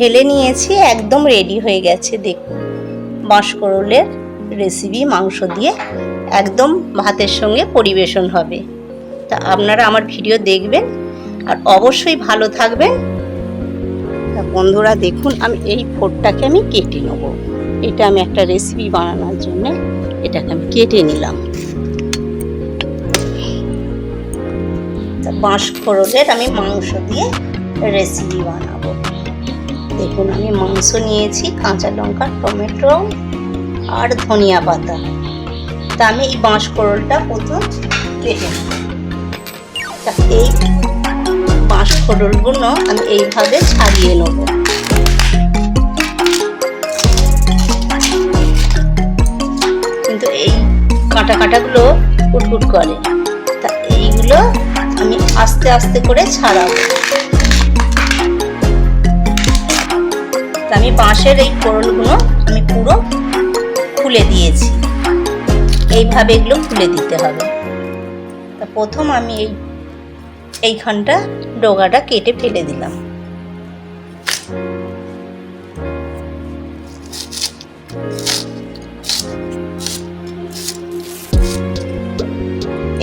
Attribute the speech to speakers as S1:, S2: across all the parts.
S1: ঢেলে নিয়েছি, একদম রেডি হয়ে গেছে, দেখুন। বাঁশকরলের রেসিপি মাংস দিয়ে একদম ভাতের সঙ্গে পরিবেশন হবে। তা আপনারা আমার ভিডিও দেখবেন আর অবশ্যই ভালো থাকবেন। তা বন্ধুরা, দেখুন, আমি এই ফোরটাকে আমি কেটে নেব। এটা আমি একটা রেসিপি বানানোর জন্য এটাকে আমি কেটে নিলাম। বাঁশকরলের আমি মাংস দিয়ে রেসিপি বানাবো। দেখুন, আমি মাংস নিয়েছি, কাঁচা লঙ্কা, টমেটো আর ধনিয়া পাতা। তা আমি এই বাঁশকরলটা প্রথম কেটে তা এই বাঁশকরলগুলো আমি এইভাবে ছাড়িয়ে নেব। কিন্তু এই কাঁটা কাঁটাগুলো কুটকুট করে। তা এইগুলো আমি আস্তে আস্তে করে ছাড়াবো। আমি বাঁশের এই কোরলগুলো আমি পুরো খুলে দিয়েছি। এইভাবে এগুলো খুলে দিতে হবে। তা প্রথম আমি এই, এইখানটা ডোগাটা কেটে ফেলে দিলাম।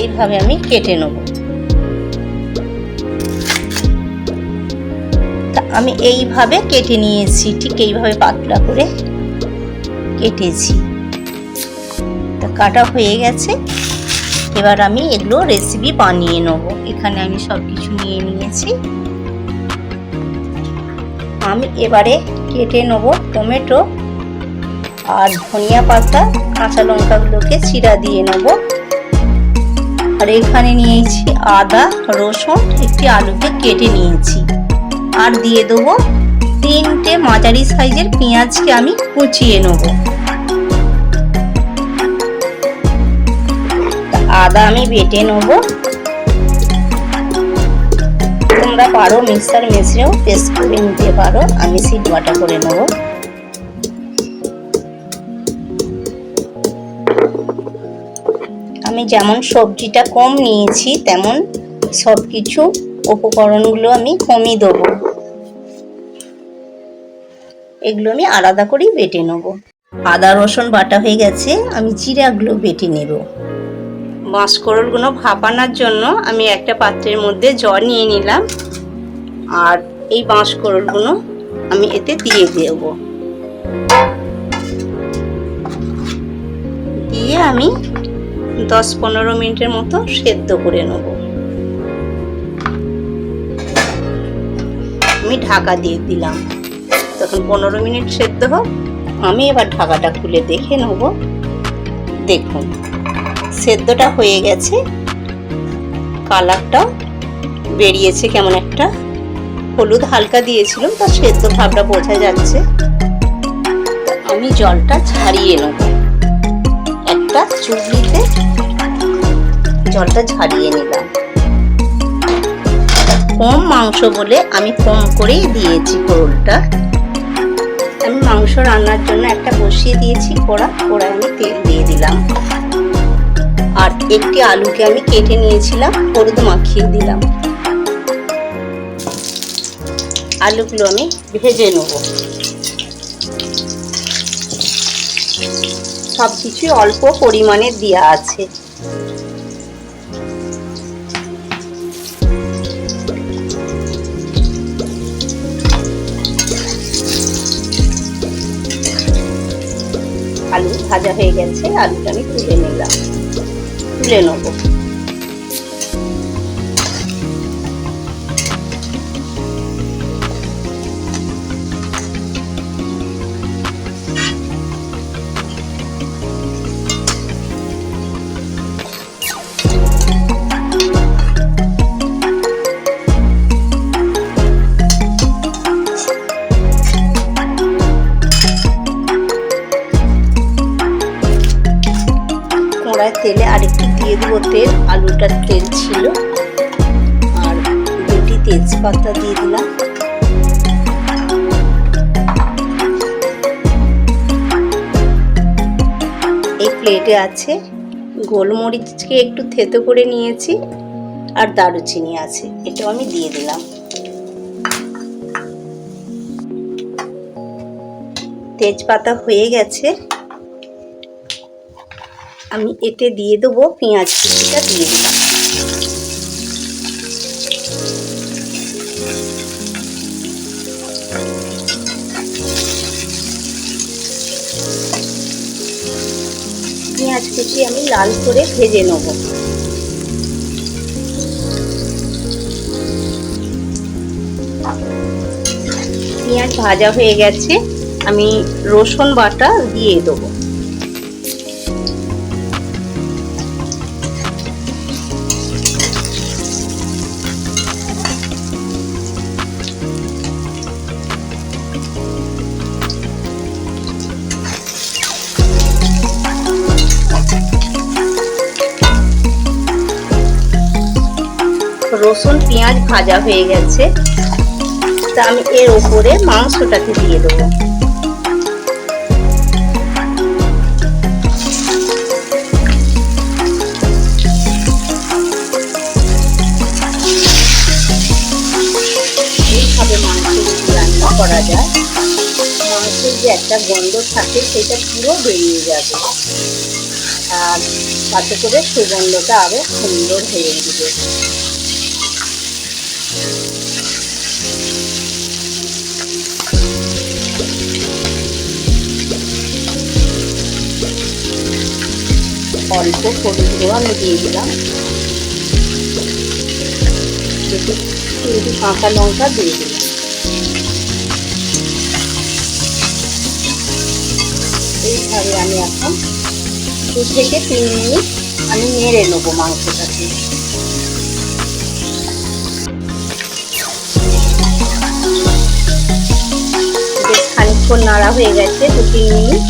S1: এইভাবে আমি কেটে নেব। আমি এইভাবে কেটে নিয়েছি, ঠিক এইভাবে পাতলা করে কেটেছি। তা কাটা হয়ে গেছে। এবার আমি এগুলো রেসিপি বানিয়ে নেব। এখানে আমি সব কিছু নিয়ে নিয়েছি। আমি এবারে কেটে নেব টমেটো আর ধনিয়া পাতা, কাঁচা লঙ্কাগুলোকে চিরা দিয়ে নেব। আর এখানে নিয়েছি আদা, রসুন, একটি আলুকে কেটে নিয়েছি। আর দিয়ে দেবো তিনটে মাঝারি সাইজের পেঁয়াজকে আমি কুচিয়ে নেব। আদা আমি বেটে নেব। তোমরা পারো মিক্সার মেশিনেও পেস্ট করে নিতে পারো। আমি সিট বাটা করে নেব। আমি যেমন সবজিটা কম নিয়েছি, তেমন সব কিছু উপকরণগুলো আমি কমই দেবো। এগুলো আমি আলাদা করেই বেটে নেব। আদা, রসুন বাটা হয়ে গেছে, আমি জিরাগুলো বেটে নেব। বাঁশকরলগুলো ভাপানোর জন্য আমি একটা পাত্রের মধ্যে জল নিয়ে নিলাম। আর এই বাঁশকরলগুলো আমি এতে দিয়ে দেব। দিয়ে আমি দশ পনেরো মিনিটের মতো সেদ্ধ করে নেব। আমি ঢাকা দিয়ে দিলাম। তখন পনেরো মিনিট সেদ্ধ হোক, আমি এবার ঢাকাটা খুলে দেখে নেব। দেখুন, সেদ্ধটা হয়ে গেছে। কালারটাও বেরিয়েছে কেমন একটা। হলুদ হালকা দিয়েছিলাম তার সেদ্ধ ভাবটা বোঝা যাচ্ছে। আমি জলটা ছাড়িয়ে নেব। একটা চুবড়িতে জলটা ঝারিয়ে নিলাম। কম মাংস বলে আমি কম করেই দিয়েছি কোরলটা আমি মাংস রান্নার জন্য একটা বসিয়ে দিয়েছি, কড়া, কড়ায় আমি তেল দিয়ে দিলাম। আর একটি আলুকে আমি কেটে নিয়েছিলাম, হলুদ মাখিয়ে দিলাম। আলুগুলো আমি ভেজে নেব। সব কিছুই অল্প পরিমাণে দেওয়া আছে। ভাজা হয়ে গেছে আলুটা আমি তুলে নিলাম। তুলে নেব। আলুটার তেল ছিল। আর দুটি তেজপাতা দিয়ে দিলাম। এই প্লেটে আছে গোলমরিচকে একটু থেতো করে নিয়েছি, আর দারুচিনি আছে, এটাও আমি দিয়ে দিলাম। তেজপাতা হয়ে গেছে। আমি এতে দিয়ে দেবো পেঁয়াজ কুচিটা দিয়ে দিলাম। পেঁয়াজ কুচি আমি লাল করে ভেজে নেব। পেঁয়াজ ভাজা হয়ে গেছে, আমি রসুন বাটা দিয়ে দেবো। রসুন, পেঁয়াজ ভাজা হয়ে গেছে। তা আমি এর উপরে মাংসটাকে দিয়ে দেবো। মাংস রান্না করা যায়, মাংসের যে একটা গন্ধ থাকে, সেটা পুরো বেরিয়ে যাবে। আর তাতে করে সুগন্ধটা আরও সুন্দর হয়ে উঠবে। অল্প হলুদ আমি দিয়ে দিলাম। কাঁচা লঙ্কা দিয়ে দিলাম। এইভাবে আমি এখন দু থেকে তিন মিনিট আমি নেড়ে নেব মাংসটাকে। খানিক্ষণ নাড়া হয়ে গেছে দু তিন মিনিট।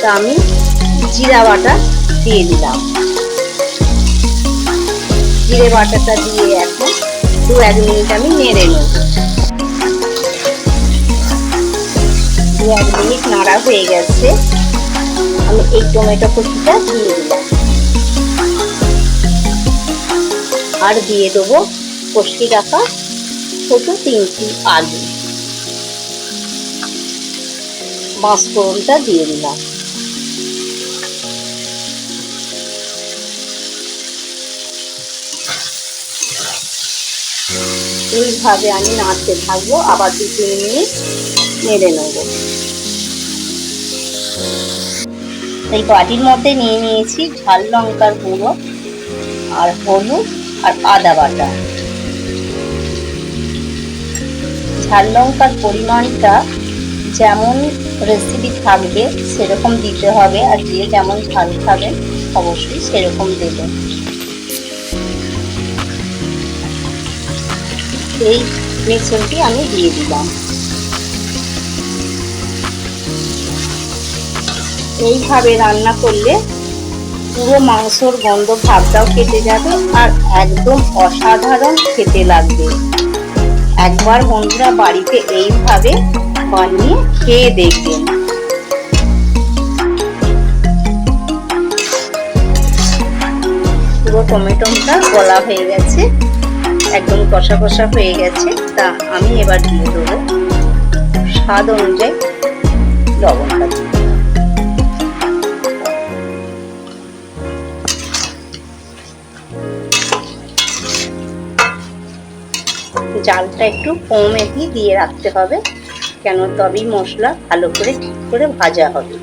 S1: তা আমি জিরা বাটা দিয়ে দিলাম। জিরে বাটাটা দিয়ে এখন দু এক মিনিট আমি নেড়ে নেব। দু এক মিনিট নাড়া হয়ে গেছে। আমি এই টমেটো কুচিটা দিয়ে দিলাম। আর দিয়ে দেবো কষি রাখা ছোট তিনটি আলু। বাঁশফোড়নটা দিয়ে দিলাম। এইভাবে আমি নাড়তে থাকব, আবার দু তিন মিনিট নেড়ে নেব। এই বাটির মধ্যে নিয়ে নিয়েছি ঝাল লঙ্কার গুঁড়ো, আর হলুদ, আর আদা বাটা। ঝাল লঙ্কার পরিমাণটা যেমন রেসিপি থাকবে, সেরকম দিতে হবে, আর যে যেমন ঝাল খাবেন অবশ্যই সেরকম দেবেন এই মিশ্রণটি আমি দিয়ে দিলাম। এইভাবে রান্না করলে পুরো মাংসর গন্ধ ভাবটাও কেটে যাবে আর একদম অসাধারণ খেতে লাগবে। একবার বন্ধুরা বাড়িতে এইভাবে বানিয়ে খেয়ে দেখবেন। পুরো টমেটোটা গলা হয়ে গেছে। একদম কষা কষা হয়ে গেছে। তা আমি এবার দিয়ে দেবো। স্বাদ অনুযায়ী লবণটা জালটা একটু কমে দিয়ে রাখতে হবে, কেন তবেই মশলা ভালো করে ঠিক করে ভাজা হবে।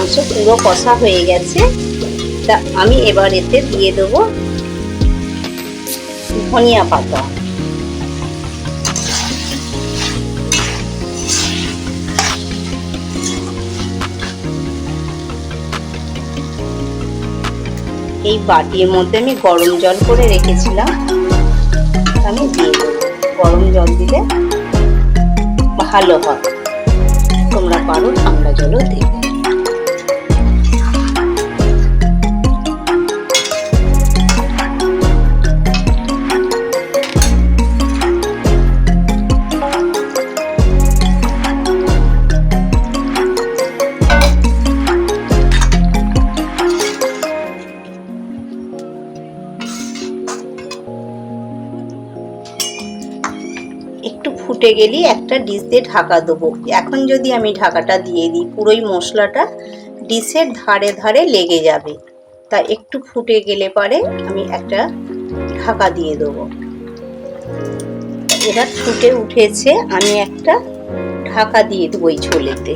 S1: মাংস পুরো কষা হয়ে গেছে। তা আমি এবার এতে দিয়ে দেবো ধনিয়া পাতা। এই বাটির মধ্যে আমি গরম জল করে রেখেছিলাম। আমি দিয়ে গরম জল দিলে ভালো হয়। তোমরা পারো ঠান্ডা জলও দেবে ফুটে গেলেই একটা ডিশ দিয়ে ঢাকা দেবো। এখন যদি আমি ঢাকাটা দিয়ে দিই, পুরোই মশলাটা ডিশের ধারে ধারে লেগে যাবে। তা একটু ফুটে গেলে পরে আমি একটা ঢাকা দিয়ে দেবো। এটা ফুটে উঠেছে, আমি একটা ঢাকা দিয়ে দেবো এই ছোলেতে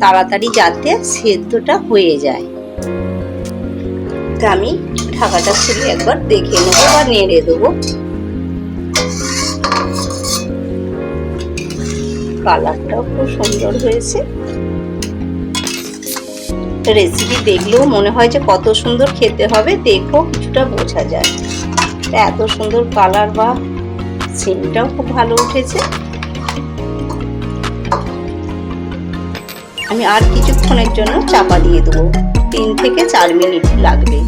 S1: তাড়াতাড়ি যাতে সেদ্ধটা হয়ে যায়। তা আমি ঢাকাটা খুলে একবার দেখে নেব বা নেড়ে দেবো। কালারটাও খুব সুন্দর হয়েছে। রেসিপি দেখলেও মনে হয় যে কত সুন্দর খেতে হবে দেখো কিছুটা বোঝা যায়। এত সুন্দর কালার বা সেন্টটাও খুব ভালো উঠেছে। আমি আর কিছুক্ষণের জন্য চাপা দিয়ে দেবো। তিন থেকে চার মিনিট লাগবে।